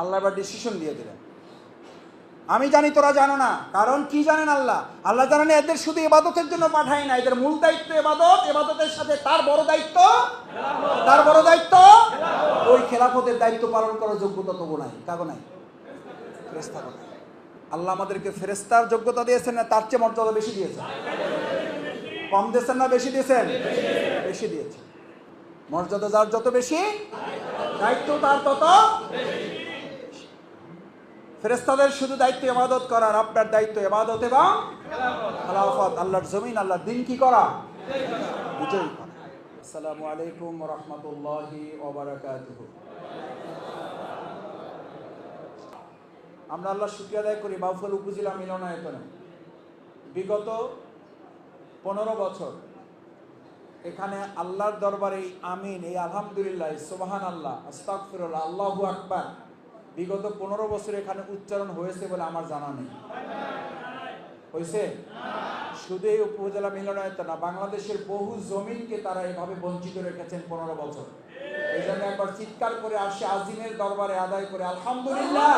আল্লাহ এবার ডিসিশন দিয়ে দিলেন। আমি জানি তোরা জানো না, কারণ কি জানেন আল্লাহ? আল্লাহ জানেন এদের শুধু এবাদতের জন্য পাঠায় না, এদের মূল দায়িত্ব এবাদত এবাদতের সাথে তার বড় দায়িত্ব? তার বড় দায়িত্ব? ওই খেলাফতের দায়িত্ব পালন করার যোগ্যতা তবু নাই, কাগো নাই আল্লাহ আমাদেরকে ফেরেস্তার যোগ্যতা দিয়েছেন না, তার চেয়ে মর্যাদা বেশি দিয়েছেন? কম দিয়েছেন না বেশি দিয়েছেন? বেশি দিয়েছেন। মর্যাদা যার যত বেশি, দায়িত্ব তার তত ফেরেস্তাদের শুধু দায়িত্ব ইবাদত করার আপনার দায়িত্ব ইবাদত এবং খেলাফত। আল্লাহর জমিন, আল্লাহর দিন কি করা? বিজয়ী করা। আসসালামু আলাইকুম রহমতুল্লাহি ওবারাকাতুহু আমরা আল্লাহ শুক্রিয়া আদায় করি বাউফল উপজেলা মিলনায়তনে। বিগত পনেরো বছর এখানে আল্লাহর দরবারে আমিন, এই আলহামদুলিল্লাহ সোবাহান আল্লাহ আস্তাকফিরুল্লাহ আল্লাহু আকবার। বিগত পনেরো বছর এখানে উচ্চারণ হয়েছে বলে আমার জানা নেই। হয়েছে? শুধু এই উপজেলা মিলনায়তন না, বাংলাদেশের বহু জমিনকে তারা এভাবে বঞ্চিত রেখেছেন পনেরো বছর। এই জন্য একবার চিৎকার করে আসে আজিমের দরবারে আদায় করে, আলহামদুলিল্লাহ!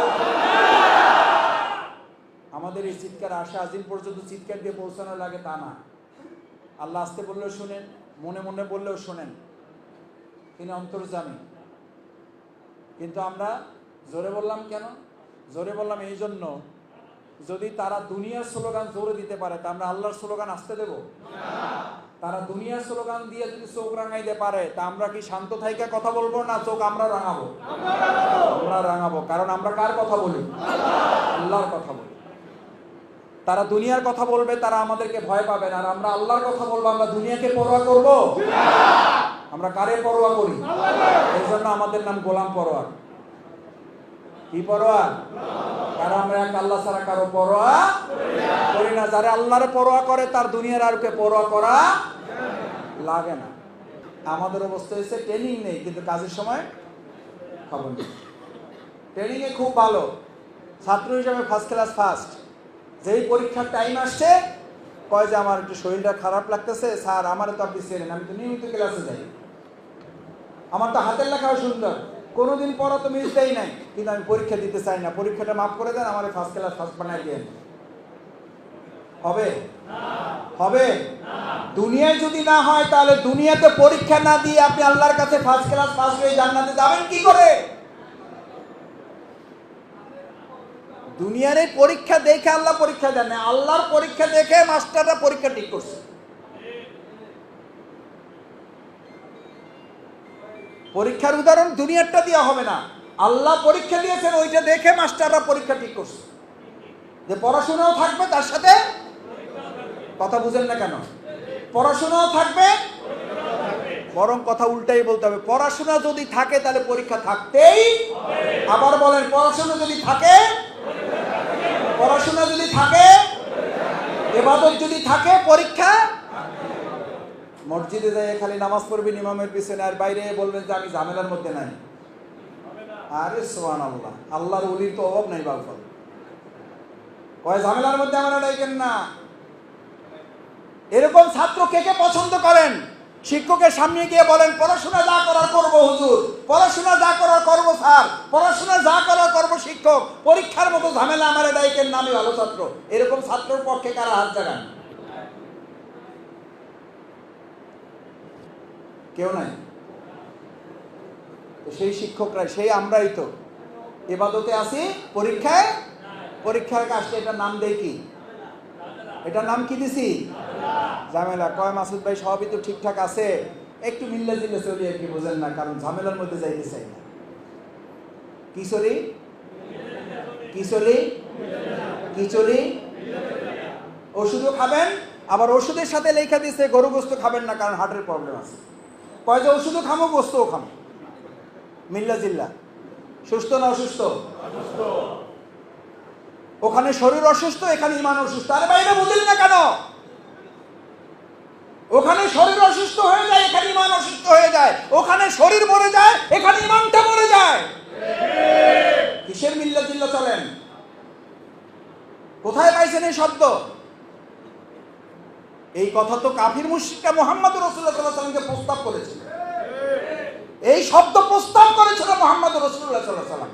আমাদের এই চিৎকার আসে, আজিম পর্যন্ত চিৎকার দিয়ে পৌঁছানো লাগে তা না। আল্লাহ আসতে বললেও শোনেন, মনে মনে বললেও শোনেন। তিনি অন্তর্জামী। কিন্তু আমরা জোরে বললাম কেন? জোরে বললাম এই জন্য যদি তারা দুনিয়ার স্লোগান জোরে দিতে পারে তা আমরা আল্লাহর স্লোগান আসতে দেব? তারা দুনিয়ার স্লোগান দিয়ে যদি চোখ রাঙাইতে পারে তা আমরা কি শান্ত থাইকা কথা বলব না চোখ আমরা রাঙাবো? আমরা রাঙাবো কারণ আমরা কার কথা বলি? আল্লাহর কথা বলি। তারা দুনিয়ার কথা বলবে তারা আমাদেরকে ভয় পাবে না আর আমরা আল্লাহর কথা বলব আমরা দুনিয়াকে পরোয়া করব? আমরা কারে পরোয়া করি? এই জন্য আমাদের নাম গোলাম পরোয়া। কি পরোয়া? কারণ আমরা এক আল্লাহ ছাড়া কারও পরোয়া করি না? যারা আল্লাহরে পরোয়া করে, তার দুনিয়ার আর কে পরোয়া করা লাগে না। আমাদের অবস্থা হয়েছে ট্রেনিং নেই, কিন্তু কাজের সময় খবর নেই। ট্রেনিং এ খুব ভালো। ছাত্র হিসাবে ফার্স্ট ক্লাস ফার্স্ট যেই পরীক্ষার টাইম আসছে, কয় যে আমার একটু শরীরটা খারাপ লাগতেছে, স্যার আমারও তো আপনি চেনেন, আমি তো নিয়মিত ক্লাসে যাই। আমার তো হাতের লেখাও সুন্দর। কোনোদিন পড়া তো মিস দেই নাই, কিন্তু আমি পরীক্ষা দিতে চাই না। পরীক্ষাটা মাফ করে দেন, আমার ফার্স্ট ক্লাস ফার্স্ট বানাই দেন হবে? হবে? দুনিয়ায় যদি না হয়, তাহলে দুনিয়াতে পরীক্ষা না দিয়ে আপনি আল্লাহর কাছে ফার্স্ট ক্লাস পাস হয়ে জান্নাতে যাবেন কি করে? দুনিয়ার পরীক্ষা দেখে আল্লাহ পরীক্ষা দেন আল্লাহর পরীক্ষা দেখে মাস্টাররা পরীক্ষা ঠিক করছে। পরীক্ষার উদাহরণ দুনিয়ারটা দেওয়া হবে না। আল্লাহ পরীক্ষা দিয়েছেন, ওইটা দেখে মাস্টাররা পরীক্ষা ঠিক করছে। যে পড়াশোনাও থাকবে, তার সাথে কথা বুঝেন না কেন? পড়াশোনাও থাকবে, বরং কথা উল্টাই বলতে হবে। পড়াশোনা যদি থাকে, তাহলে পরীক্ষা থাকতেই আবার বলেন, পড়াশোনা যদি থাকে, পড়াশোনা যদি থাকে, এবাদত যদি থাকে, পরীক্ষা মসজিদে যাই খালি নামাজ পড়বেন ইমামের পিছনে আর বাইরে বলবেন যে আমি ঝামেলার মধ্যে নাই। আরে সোহান আল্লাহ আল্লাহর উলির তো অভাব নাই বালফল। কয়, ঝামেলার মধ্যে আমরা ডাইকেন না। এরকম ছাত্র কে কে পছন্দ করেন? শিক্ষকের সামনে গিয়ে বলেন, পড়াশোনা যা করার করব হুজুর, পড়াশোনা যা করার করব স্যার, পড়াশোনা যা করার করব শিক্ষক, পরীক্ষার মতো ঝামেলা আমার ডাইকেন না আমি ভালো ছাত্র। এরকম ছাত্রের পক্ষে কারা হাত জাগান? কেউ নাই। সেই শিক্ষকরাই, সেই আমরাই তো। এবাদতে আসি পরীক্ষায়? পরীক্ষার কাজটা এটার নাম দেয় কি? এটার নাম কি দিছি? ঝামেলা। কয় মাসুদ ভাই, সবই তো ঠিকঠাক আছে। একটু মিল্লে দিলে চলি আর কি, বোঝেন না, কারণ ঝামেলার মধ্যে যাইতে চাই না। কি চলি? কি চলি? কি চলি? ওষুধও খাবেন, আবার ওষুধের সাথে লেখা দিছে গরু গোস্ত খাবেন না, কারণ হার্টের প্রবলেম আছে। কয় যে ওষুধও খামো গোস্তও খামো। মিল্লা জিল্লা। সুস্থ না অসুস্থ? ওখানে শরীর অসুস্থ, এখানে ইমান অসুস্থ। আরে বাইরে বুঝলেন না কেন? ওখানে শরীর অসুস্থ হয়ে যায়, এখানে ইমান অসুস্থ হয়ে যায়। ওখানে শরীর মরে যায়, এখানে ইমানটা মরে যায়। কিসের মিল্লা জিল্লা চলেন? কোথায় পাইছেন এই শব্দ? এই কথা তো কাফির মুশরিকরা মোহাম্মদ রসুল্লাহ সাল্লাহ সাল্লামকে প্রস্তাব করেছিল। এই শব্দ প্রস্তাব করেছিল মোহাম্মদ রসুল্লাহ সাল্লাহ সাল্লাম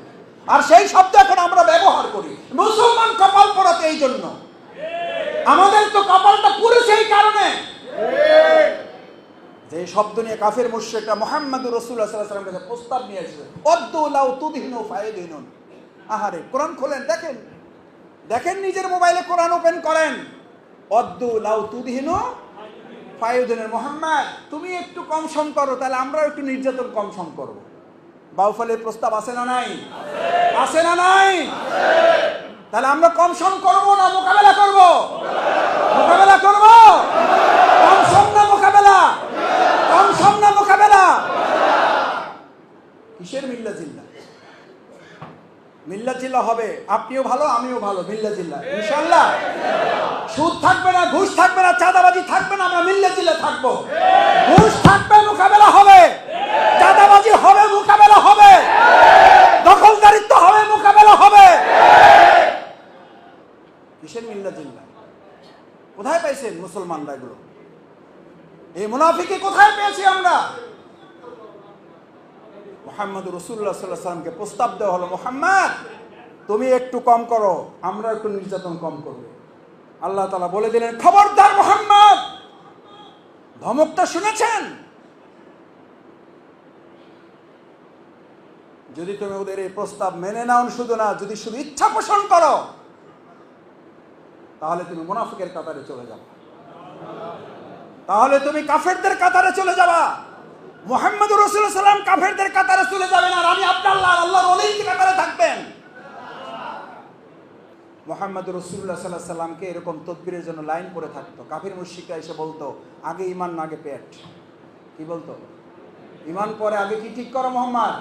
আর সেই শব্দ এখন আমরা ব্যবহার করি। মুসলমান কপাল পড়াতে এই জন্য। আমাদের তো কপালটা পুরো সেই কারণে। যে শব্দ নিয়ে কাফের মুশ্রিকরা মোহাম্মদ রসুল্লাহ সাল্লাহ কাছে প্রস্তাব নিয়ে এসেছে অদ্দুলাউ তুদহিনু ফায়দিনুন আহারে, কোরআন খোলেন, দেখেন। দেখেন নিজের মোবাইলে কোরআন ওপেন করেন। অদ্দুলাউ তুদহিনু ফায়দিনুন মোহাম্মদ, তুমি একটু কম সম করো, তাহলে আমরাও একটু নির্যাতন কম সম করব। বাউফলের প্রস্তাব আছে না নাই? আছে না নাই? তাহলে আমরা কম সম করব না মোকাবেলা করব? মোকাবেলা করব? কম সম না মোকাবেলা? কম সম না মোকাবেলা? কিসের মিল্লা জিল্লা মিল্লা জিল্লা হবে। আপনিও ভালো, আমিও ভালো, মিল্লা জিল্লা। ইনশাল্লাহ সুদ থাকবে না, ঘুষ থাকবে না, চাঁদাবাজি থাকবে না, আমরা মিল্লা জিল্লা থাকব ঘুষ থাকবে মোকাবেলা হবে চাঁদাবাজি হবে মোকাবেলা হবে দখলদারিত্ব হবে মোকাবেলা হবে কিসের মিল্লা জিল্লা কোথায় পাইছেন মুসলমানরা এগুলো এই মুনাফিকে কোথায় পেয়েছি আমরা মোহাম্মদ রসুল্লাহ সাল্লাহ সাল্লামকে প্রস্তাব দেওয়া হলো, মোহাম্মদ, তুমি একটু কম করো, আমরা একটু নির্যাতন কম করব। আল্লাহ তালা বলে দিলেন, খবরদার মোহাম্মদ, ধমকটা শুনেছেন? যদি তুমি ওদের এই প্রস্তাব মেনে নাও শুধু না, যদি শুধু ইচ্ছা পোষণ করো, তাহলে তুমি মুনাফিকের কাতারে চলে যাবে। তাহলে তুমি কাফেরদের কাতারে চলে যাবা। মোহাম্মদ রসুল্লাহ সাল্লাম কাফেরদের কাতারে চলে যাবেন আর আমি আব্দাল্লাহ আল্লাহর অলির কাতারে থাকবেন? মোহাম্মদ রসুল্লাহ সাল্লাহ সাল্লামকে এরকম তদবিরের জন্য লাইন করে থাকতো। কাফির মুশিকরা এসে বলতো, আগে ইমান না, আগে পেট। কি বলতো? ইমান পরে আগে কি ঠিক করো মোহাম্মদ?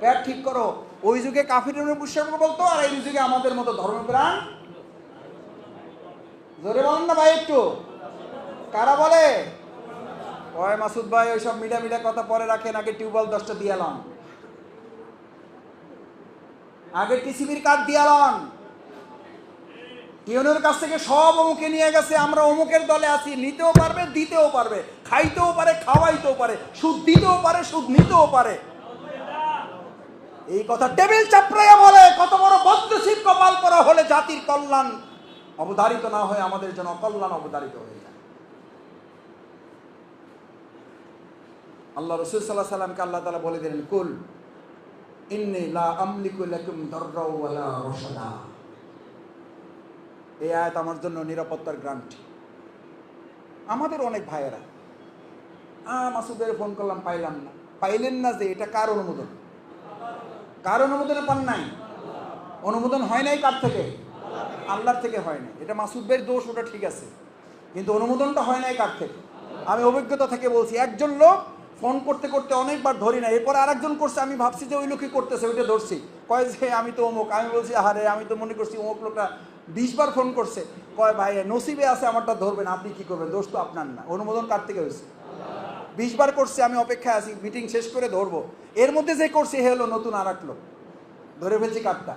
পেট ঠিক করো। ওই যুগে কাফির মুশিক বলতো, আর এই যুগে আমাদের মতো ধর্মপ্রাণ? জোরে বলেন না ভাই একটু। কারা বলে? ওই মাসুদ ভাই, ওইসব মিডা মিডা কথা পরে রাখেন, আগে টিউবওয়েল দশটা দিয়ালাম আগে টিসিবির কার্ড দিয়ালাম টিউনের কাছ থেকে সব অমুকে নিয়ে গেছে, আমরা অমুকের দলে আছি, নিতেও পারবে, দিতেও পারবে, খাইতেও পারে, খাওয়াইতেও পারে, সুদ দিতেও পারে, সুদ নিতেও পারে। এই কথা টেবিল চাপড়াইয়া বলে, কত বড় বদ্ধশিব কপাল করা হলে জাতির কল্যাণ অবধারিত না হয়ে আমাদের জন্য অকল্যাণ অবধারিত হয়ে যায় আল্লাহ রসুল সাল্লাহ সাল্লামকে আল্লাহ তালা বলে দিলেন, কুল, ইন্নি লা আমলিকু লাকুম দাররা ওয়ালা রশাদা। এই আয়াত আমার জন্য নিরাপত্তার গ্রান্ট। আমাদের অনেক ভাইয়েরা, আ, মাসুদের ফোন করলাম, পাইলাম না। পাইলেন না যে, এটা কার অনুমোদন? কার অনুমোদনে পান নাই? অনুমোদন হয় নাই কার থেকে? আল্লাহর থেকে হয় না এটা মাসুদের দোষ, ওটা ঠিক আছে। কিন্তু অনুমোদনটা হয় নাই কার থেকে? আমি অভিজ্ঞতা থেকে বলছি, একজন লোক ফোন করতে করতে অনেকবার ধরি না। এরপর আরেকজন করছে, আমি ভাবছি যে ওই লোকই করতেছে ওইটা ধরছি। কয় যে, আমি তো অমুক। আমি বলছি, আহারে, আমি তো মনে করছি অমুক লোকটা বিশবার ফোন করছে। কয়, ভাই, নসিবে আছে আমারটা ধরবেন, আপনি কি করবেন? দোষ তো আপনার না। অনুমোদন কার থেকে হয়েছে? বিশবার করছে, আমি অপেক্ষায় আছি, মিটিং শেষ করে ধরবো। এর মধ্যে যে করছে হে হলো নতুন আর এক লোক। ধরে ফেলছি কার্ডটা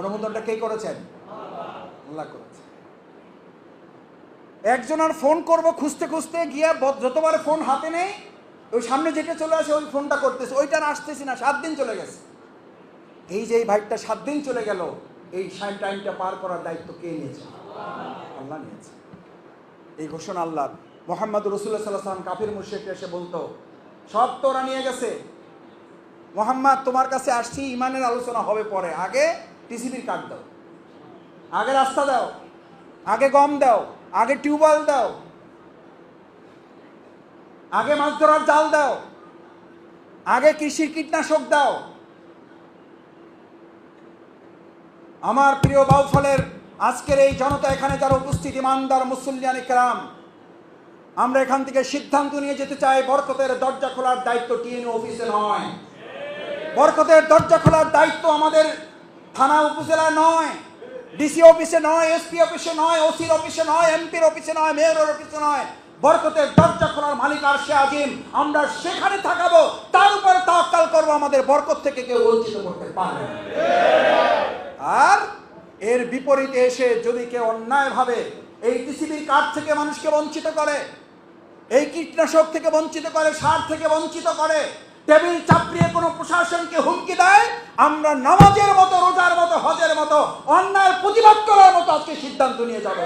অনুমোদনটা কে করেছেন? আল্লাহ একজন আর ফোন করব খুঁজতে খুঁজতে গিয়া যতবার ফোন হাতে নেই ওই সামনে যেটা চলে আসে, ওই ফোনটা করতেছে। ওইটা আসতেছি না, সাত দিন চলে গেছে। এই যে এই ভাইটা সাত দিন চলে গেল, এই টাইমটা পার করার দায়িত্ব কে নিয়েছে? আল্লাহ নিয়েছে। এই ঘোষণা আল্লাহ। মোহাম্মদ রসুল্লাহ সাল্লাহ সাল্লাম কাফির মুর্শিদ এসে বলতো, সব তোরা নিয়ে গেছে। মোহাম্মদ, তোমার কাছে আসছি, ইমানের আলোচনা হবে পরে। আগে টিসিবির কার্ড দাও। আগে রাস্তা দাও। আগে গম দাও। আগে টিউবওয়েল দাও। আগে মাছ ধরার জাল দাও। আগে কৃষির কীটনাশক দাও। আমার প্রিয় বাউফলের আজকের এই জনতা এখানে যারা উপস্থিত, ইমানদার, মুসল্লিয়ান ইকরাম, আমরা এখান থেকে সিদ্ধান্ত নিয়ে যেতে চাই, বরকতের দরজা খোলার দায়িত্ব টিএন অফিসে নয়। বরকতের দরজা খোলার দায়িত্ব আমাদের থানা উপজেলায় নয়, ডিসি অফিসে নয়, এসপি অফিসে নয়, ওসির অফিসে নয়, এমপির অফিসে নয়, মেয়রের অফিসে নয় বরকতের দরজা খোলার মালিক আর সে আজিম আমরা সেখানে থাকাবো, তার উপর তাকাল করব, আমাদের বরকত থেকে কেউ বঞ্চিত করতে পারবে। আর এর বিপরীতে এসে যদি কেউ অন্যায়ভাবে এই টিসিবির কার্ড থেকে মানুষকে বঞ্চিত করে, এই কীটনাশক থেকে বঞ্চিত করে, সার থেকে বঞ্চিত করে টেবিল চাপড়িয়ে কোনো প্রশাসনকে হুমকি দেয়, আমরা নামাজের মতো, রোজার মতো, হজের মতো, অন্যায়ের প্রতিবাদ করার মতো আজকে সিদ্ধান্ত নিয়ে যাবে।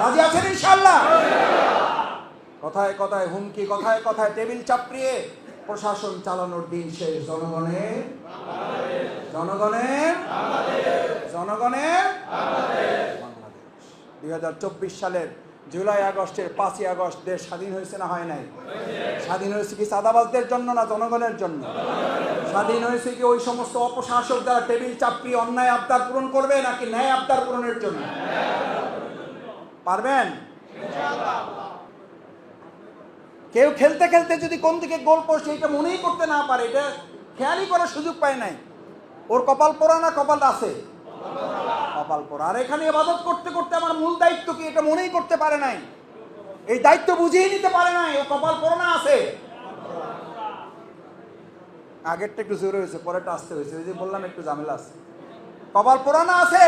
রাজি আছেন ইনশাল্লাহ কথায় কথায় হুমকি, কথায় কথায় টেবিল চাপড়িয়ে প্রশাসন চালানোর দিন শেষ। জনগণের? জনগণের? জনগণের? দুই হাজার চব্বিশ সালের জুলাই আগস্টের পাঁচই আগস্ট দেশ স্বাধীন হয়েছে না হয় নাই? স্বাধীন হয়েছে কি সাদাবাজদের জন্য না জনগণের জন্য? স্বাধীন হয়েছে কি ওই সমস্ত অপশাসক যারা টেবিল চাপড়ি অন্যায় আবদার পূরণ করবে নাকি ন্যায় আবদার পূরণের জন্য? পারবেন? কেউ খেলতে খেলতে যদি কোন দিকে গোল পোস্ট এটা মনেই করতে না পারে, এটা খেয়ালই করার সুযোগ পায় নাই। ওর কপাল পোড়া না কপাল আছে? কপাল পোড়া আর এখানে ইবাদত করতে করতে আমার মূল দায়িত্ব কি? এটা মনেই করতে পারে নাই। এই দায়িত্ব বুঝিয়ে নিতে পারে নাই। ও কপাল পোড়া না আছে। আগেরটা একটু জোরে হয়েছে, পরেরটা আসতে হয়েছে। ওই যে বললাম, একটু ঝামেলা আছে। কপাল পোড়া না আছে?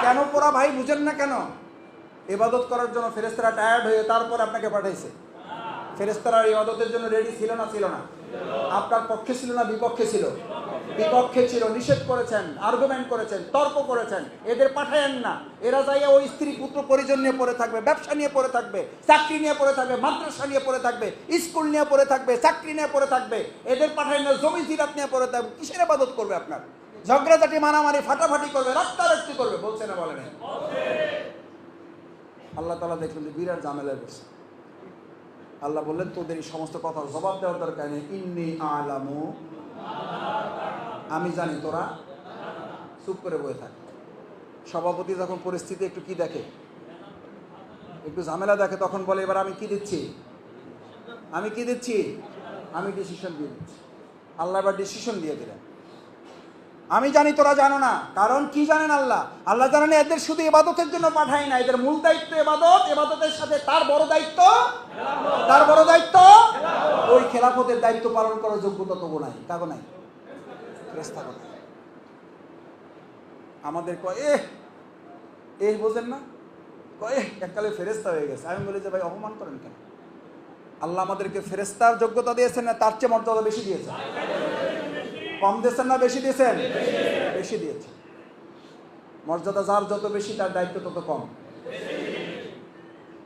কেন পোড়া ভাই, বুঝেন না কেন? ইবাদত করার জন্য ফেরেস্তারা টায়ার্ড হয়ে তারপর আপনাকে পাঠাইছে। ফেরেস্তারা ইবাদতের জন্য রেডি ছিল না ছিল না। আপনার পক্ষে ছিল না, বিপক্ষে ছিল। বিপক্ষে ছিল, নিষেধ করেছেন আর্গুমেন্ট করেছেন, তর্ক করেছেন। এদের পাঠায়েন না। এরা যাইয়া ওই স্ত্রী পুত্র পরিজন নিয়ে পড়ে থাকবে, ব্যবসা নিয়ে পড়ে থাকবে, চাকরি নিয়ে পড়ে থাকবে, মাদ্রাসা নিয়ে পড়ে থাকবে, স্কুল নিয়ে পড়ে থাকবে, চাকরি নিয়ে পড়ে থাকবে। এদের পাঠায় না, জমি জিরাত নিয়ে পড়ে থাকবে। কিসের আবাদত করবে আপনার? ঝগড়াঝাটি, মারামারি, ফাটাফাটি করবে রাস্তা রাস্তারাস্তি করবে, বলছে না বলে আল্লাহ তালা দেখলেন যে বিরাট ঝামেলায় বসে আল্লাহ বললেন, তোদের এই সমস্ত কথার জবাব দেওয়ার দরকার নেই। ইন্নি আলামু। আমি জানি তোরা চুপ করে বয়ে থাক। সভাপতি যখন পরিস্থিতি একটু কি দেখে? একটু ঝামেলা দেখে, তখন বলে, এবার আমি কি দিচ্ছি? আমি কি দিচ্ছি? আমি ডিসিশন দিয়ে দিচ্ছি। আল্লাহ এবার ডিসিশন দিয়ে দিলেন। আমি জানি তোরা জানো না, কারণ কি জানেন আল্লাহ? আল্লাহ জানেন এদের শুধু এবাদতের জন্য পাঠায় না, এদের মূল দায়িত্ব এবাদত, এবাদতের সাথে তার বড় দায়িত্ব? তার বড় দায়িত্ব? ওই খেলাফতের দায়িত্ব পালন করার যোগ্যতা তবু নাই কাগো নাই। ফেরেশতা কো নাই। আমাদের কয় এ এই বোঝেন না, কয় এককালে ফেরেস্তা হয়ে গেছে। আমি বলি যে, ভাই, অপমান করেন কেন? আল্লাহ আমাদেরকে ফেরেস্তার যোগ্যতা দিয়েছেন না, তার চেয়ে মর্যাদা বেশি দিয়েছে কম দিয়েছেন না, বেশি দিয়েছেন? বেশি দিয়েছে মর্যাদা যার যত বেশি, তার দায়িত্ব তত কম।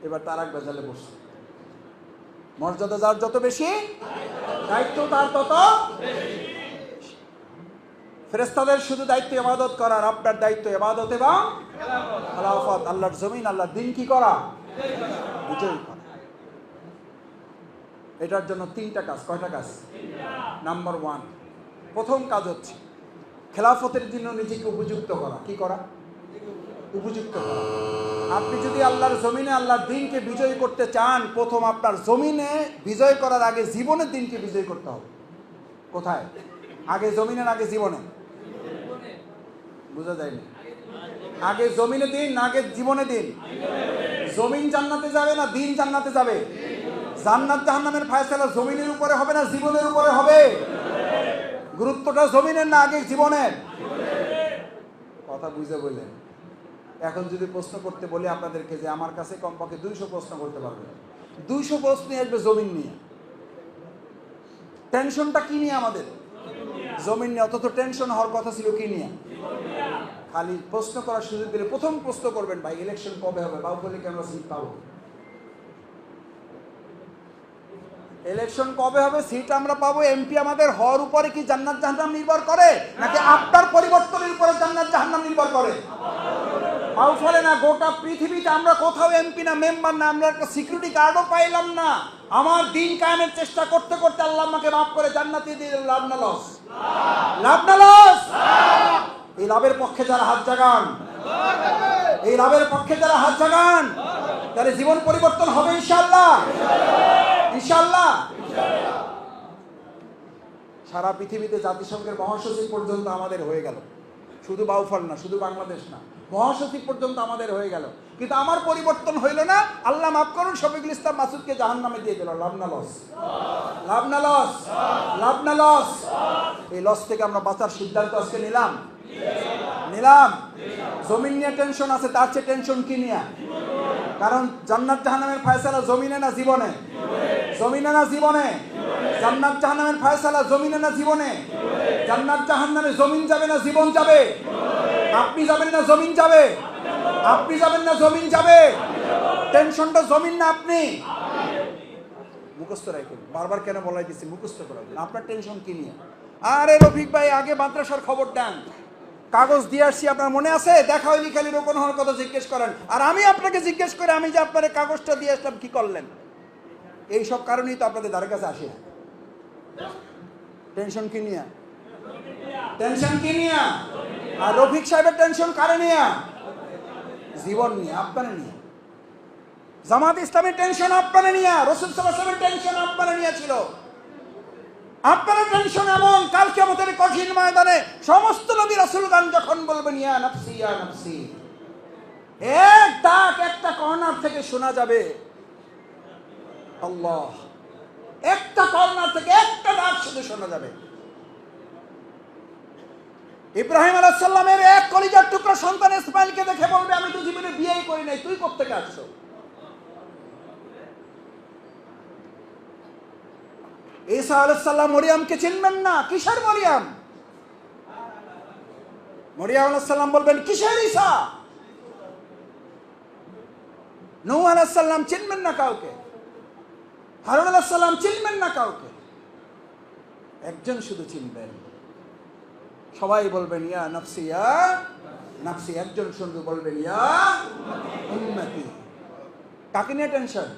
এবার তার এক বেজালে বসছে। মর্যাদা যার যত বেশি, দায়িত্ব তার তত ফেরেস্তাদের শুধু দায়িত্ব ইবাদত করার আপনার দায়িত্ব ইবাদত এবং খেলাফত। আল্লাহর জমিন, আল্লাহর দিন কি করা? বিজয়ী করা। এটার জন্য তিনটা কাজ, কয়টা কাজ? নাম্বার ওয়ান, প্রথম কাজ হচ্ছে খেলাফতের জন্য নিজেকে উপযুক্ত করা। কি করা? উপযুক্ত করা। আপনি যদি আল্লাহর জমিনে, আল্লাহর দিনকে বিজয় করতে চান, প্রথম আপনার জমিনে বিজয় করার আগে জীবনের দিনকে বিজয় করতে হবে। কোথায়? আগে জমিনের, আগে জীবনে। বোঝা যায়নি। আগে জমিনে দিন, না আগে জীবনে দিন। জমিন জান্নাতে যাবে না দিন জান্নাতে যাবে। জান্নাত জাহান্নামের ফায়সালা জমিনের উপরে হবে না জীবনের উপরে হবে? গুরুত্বটা জমিনের না আগে জীবনের? কথা বুঝে বললেন। এখন যদি প্রশ্ন করতে বলি আপনাদেরকে যে আমার কাছে কমপক্ষে দুইশো প্রশ্ন করতে পারবে। দুইশো প্রশ্ন আসবে জমিন নিয়ে। টেনশনটা কি নিয়ে আমাদের? জমিন নিয়ে অত টেনশন হওয়ার কথা ছিল কি নিয়ে? খালি প্রশ্ন করার সুযোগ দিলে প্রথম প্রশ্ন করবেন, ভাই ইলেকশন কবে হবে? বলে আমরা সিট পাবো। ইলেকশন কবে হবে? সিট আমরা পাবো। এমপি আমাদের হওয়ার উপরে কি জান্নাত জাহান্নাম নির্ভর করে? নাকি আপনার পরিবর্তনের উপরে জান্নাত জাহান্নাম নির্ভর করে? পাও ফলে না গোটা পৃথিবীতে আমরা কোথাও এমপি না মেম্বার না, আমরা একটা সিকিউরিটি গার্ডও পাইলাম না। আমার দিন কায়েমের চেষ্টা করতে করতে আল্লাহ আমাকে মাফ করে জান্নাতি দিয়ে লাভ না লস লাভ না লস এই লাভের পক্ষে যারা হাত জাগান, এই লাভের পক্ষে যারা হাত জাগান তাহলে জীবন পরিবর্তন হবে ইনশাল্লাহ ইনশাল্লাহ সারা পৃথিবীতে জাতিসংঘের মহাসচিব পর্যন্ত আমাদের হয়ে গেল। শুধু বাউফল না, শুধু বাংলাদেশ না, মহাসচিব পর্যন্ত আমাদের হয়ে গেল। কিন্তু আমার পরিবর্তন হইল না, আল্লাহ মাফ করুন, শফিকুল ইসলাম মাসুদকে জাহান নামে দিয়ে দিল লাভনা লস লাভনা লস লাভনা লস এই লস থেকে আমরা বাঁচার সিদ্ধান্ত আজকে নিলাম। নিলাম। জমিন নিয়ে টেনশন আছে, তার চেয়ে টেনশন কি নিয়ে? কারণ জান্নাত জাহান্নামের ফয়সালা জমিনে না জীবনে? জমিনে না জীবনে? জান্নাত জাহান্নামের ফয়সালা জমিনে না জীবনে? জান্নাত জাহান্নামে জমিন যাবে না জীবন যাবে? আপনি যাবেন না জমিন যাবে? আপনি যাবেন না জমিন যাবে? টেনশনটা জমিন না আপনি? মুখস্থ রাখুন। বারবার কেন বলাই দিচ্ছি মুখস্থ করাবেন আপনার টেনশন কি নিয়ে? আরে রফিক ভাই, আগে মাদ্রাসার খবর দেন। কাগজ দিয়ে আসছি, আপনার মনে আছে? দেখা হয়নি খালি রোপণ হওয়ার কথা জিজ্ঞেস করেন। আর আমি আপনাকে জিজ্ঞেস করে আমি যে আপনার কাগজটা দিয়ে আসলাম, কি করলেন? এই সব কারণেই তো আপনাদের দ্বারের কাছে আসি। টেনশন কি নিয়ে? টেনশন কি নিয়ে? আর রফিক সাহেবের টেনশন কারে নিয়ে? জীবন নিয়ে, আপনার নিয়ে। জামাত ইসলামের টেনশন আপনারা নিয়ে, রসুল সাল্লামের টেনশন আপনারা নিয়েছিল আপনারা টেনশন এমন, কালকে আমাদের কঠিন ময়দানে সমস্ত নবী রাসুলগান যখন বলবেন, ইয়া নফসি ইয়া নফসি, এক ডাক একটা কর্নার থেকে শোনা যাবে। আল্লাহ, একটা কর্নার থেকে একটা ডাক শুধু শোনা যাবে। ইব্রাহিম আলাইসাল্লামের এক কলিজার টুকরা সন্তান ইসমাইলকে দেখে বলবে, আমি তো জীবনে বিয়েই করি নাই, তুই কোথেকে আসছো? ঈসা আলাইসাল্লাম মরিয়ামকে চিনবেন না। কিসের মরিয়াম? মরিয়াম আলাইসাল্লাম বলবেন, কিসের ঈসা? নূ আলাইসাল্লাম চিনবেন না কাউকে। হারুন আলাইসাল্লাম চিনবেন না কাউকে। একজন শুধু চিনবেন। সবাই বলবেন, ইয়া নফসি ইয়া নফসি। একজন শুধু বলবেন, ইয়া উম্মতি। কাকে নিয়ে টেনশন?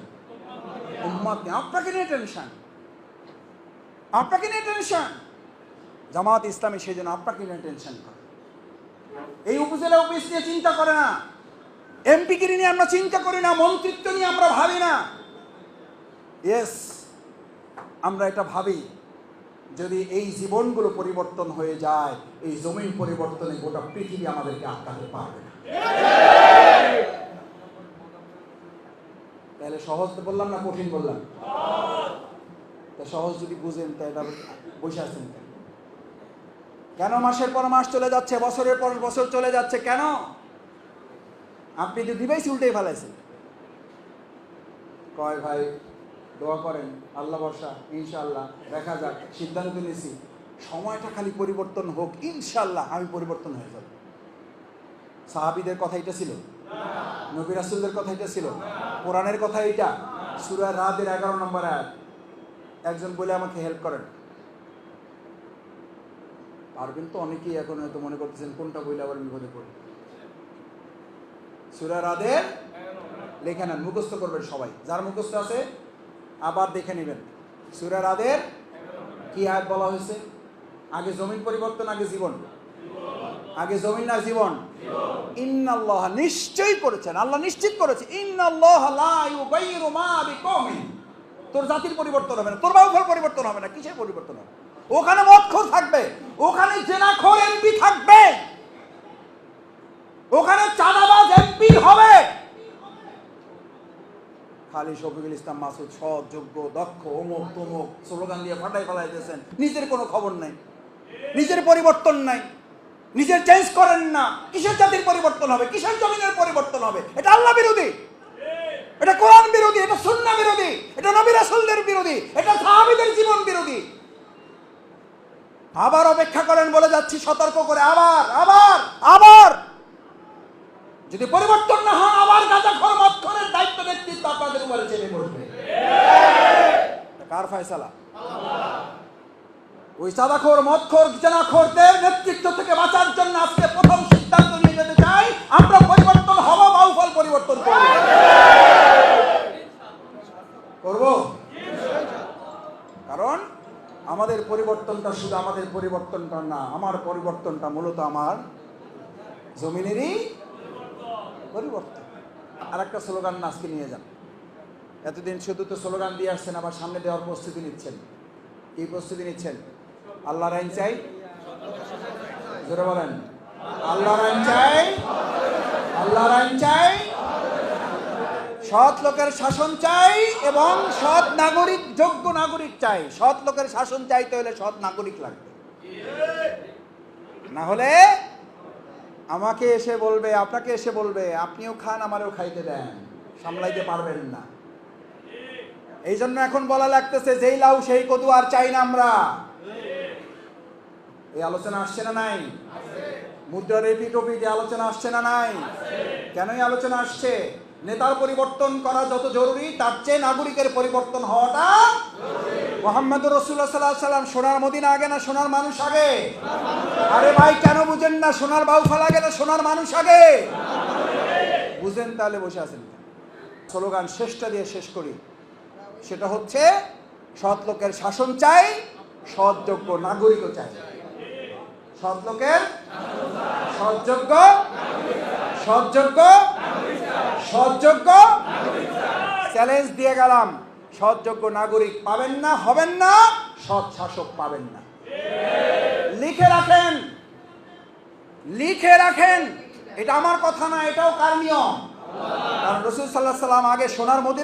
উম্মত নিয়ে আপনাকে নিয়ে টেনশন। আপনাকে নিয়ে টেনশন জামাত ইসলামী সেই জন্য আপনাকে নিয়ে টেনশন করে। এই উপজেলা অফিস নিয়ে চিন্তা করে না। এমপি গিরি নিয়ে আমরা চিন্তা করি না, মন্ত্রিত্ব নিয়ে আমরা ভাবি না। ইয়েস আমরা এটা ভাবি, যদি এই জীবনগুলো পরিবর্তন হয়ে যায়, এই জমিন পরিবর্তনে গোটা পৃথিবী আমাদেরকে আটকাতে পারবে না। তাহলে সহজ বললাম না কঠিন বললাম? সহজ যদি বুঝেন তাই এটা বসে আছেন কেন? কেন মাসের পর মাস চলে যাচ্ছে, বছরের পর বছর চলে যাচ্ছে, কেন? আপনি তো ডিভাইস উল্টেই ফেলাইছেন। কয় ভাই, দোয়া করেন, আল্লাহ বর্ষা ইনশাল্লাহ দেখা যাক, সিদ্ধান্ত নিয়েছি। সময়টা খালি পরিবর্তন হোক ইনশাল্লাহ আমি পরিবর্তন হয়ে যাব। সাহাবিদের কথা এটা ছিল? নবী রাসুলদের কথা এটা ছিল? কোরআনের কথা এটা? সুরা রাতের এগারো নম্বর আয়াত। একজন বলে আমাকে হেল্প করেন। পারবেন তো অনেকেই এখন হয়তো মনে করতেছেন, কোনটা বইলে আবার বিপদে পড়ে? সুরা রাদের লেখে নেন, মুখস্থ করবেন সবাই। যার মুখস্থ আছে, আবার দেখে নেবেন। সুরা রাদের কি আয়াত বলা হয়েছে? আগে জমিন পরিবর্তন, আগে জীবন? আগে জমিন না জীবন? ইন্নাল্লাহ নিশ্চয়ই করেছেন। আল্লাহ নিশ্চিত করেছে, ইন্নাল্লাহ লা ইউগাইয়িরু মা বিকওমিন তোর জাতির পরিবর্তন হবে না, তোর বাউফল পরিবর্তন হবে না, কিসের পরিবর্তন হবে? ওখানে মদখোর থাকবে, ওখানে জেনাখোর এমপি থাকবে, ওখানে চাঁদাবাজ এমপি হবে। খালি শফিকুল ইসলাম, মাসুদ, সৎ, যোগ্য, দক্ষ, অমুক তমুক, স্লোগান দিয়ে ফাটাই ফেলাই দিয়েছেন নিজের কোনো খবর নাই, নিজের পরিবর্তন নাই, নিজের চেঞ্জ করেন না, কিসের জাতির পরিবর্তন হবে, কিসের জমিনের পরিবর্তন হবে? এটা আল্লাহ বিরোধী। এটা কোরআন বিরোধী, এটা সুন্না বিরোধী, এটা নবী রাসূলদের বিরোধী, এটা সাহাবীদের জীবন বিরোধী। আবার অপেক্ষা করেন, বলে যাচ্ছি, সতর্ক করে, আবার আবার আবার। যদি পরিবর্তন না হয়, আবার গাঁজা খর মদ খরের দায়িত্ব নেতৃত্ব আপনাদের উপরে চেপে পড়বে। কার ফয়সালা? ওই সাদাখোর মদখোর জেনাখোরদের নেতৃত্ব থেকে বাঁচার জন্য আজকে প্রথম সিদ্ধান্ত নিয়ে যেতে চাই। আমরা পরিবর্তন হব বাউফল পরিবর্তন করব কারণ আমাদের পরিবর্তনটা শুধু আমাদের পরিবর্তনটা না, আমার পরিবর্তনটা মূলত আমার জমিনেরই পরিবর্তন। আর একটা স্লোগান আজকে নিয়ে যান। এতদিন শুধু তো স্লোগান দিয়ে আসছেন, আবার সামনে দেওয়ার প্রস্তুতি নিচ্ছেন। কি প্রস্তুতি নিচ্ছেন? আল্লাহর আইন চাই? জোরে বলেন। আল্লাহর আইন চাই? আল্লাহর আইন চাই? সৎ লোকের শাসন চাই এবং সৎ নাগরিক, যোগ্য নাগরিক চাই। সৎ লোকের শাসন চাইতে হলে সৎ নাগরিক লাগবে। না হলে আমাকে এসে বলবে, আপনাকে এসে বলবে, আপনিও খান, আমারও খাইতে দেন। সামলাইতে পারবেন না। এই জন্য এখন বলা লাগতেছে, যেই লাউ, সেই কদু আর চাই না আমরা। এই আলোচনা আসছে না নাই? মুদ্রার এপিটোপিট এই আলোচনা আসছে না নাই? কেনই আলোচনা আসছে? নেতার পরিবর্তন করা যত জরুরি, তার চেয়ে নাগরিকের পরিবর্তন হওয়াটা মোহাম্মদ রসুল্লাহ সাল্লাহ সাল্লাম সোনার মদিনা আগে না সোনার মানুষ আগে? আরে ভাই, কেন বুঝেন না সোনার বাউফাল আগে না সোনার মানুষ আগে? বুঝেন তাহলে বসে আছেন স্লোগান শেষটা দিয়ে শেষ করি। সেটা হচ্ছে, সৎ লোকের শাসন চাই সৎযোগ্য নাগরিকও চাই। সৎ লোকের সৎযোগ্য সৎযোগ্য সৎযোগ্য চ্যালেঞ্জ দিয়ে গেলাম। সৎযোগ্য নাগরিক পাবেন না, হবেন না, সৎ শাসক পাবেন না। লিখে রাখেন লিখে রাখেন। এটা আমার কথা না, এটাও কার নিয়ম? কারণ রসুল সাল্লাহ সাল্লাম আগে সোনার মদিনা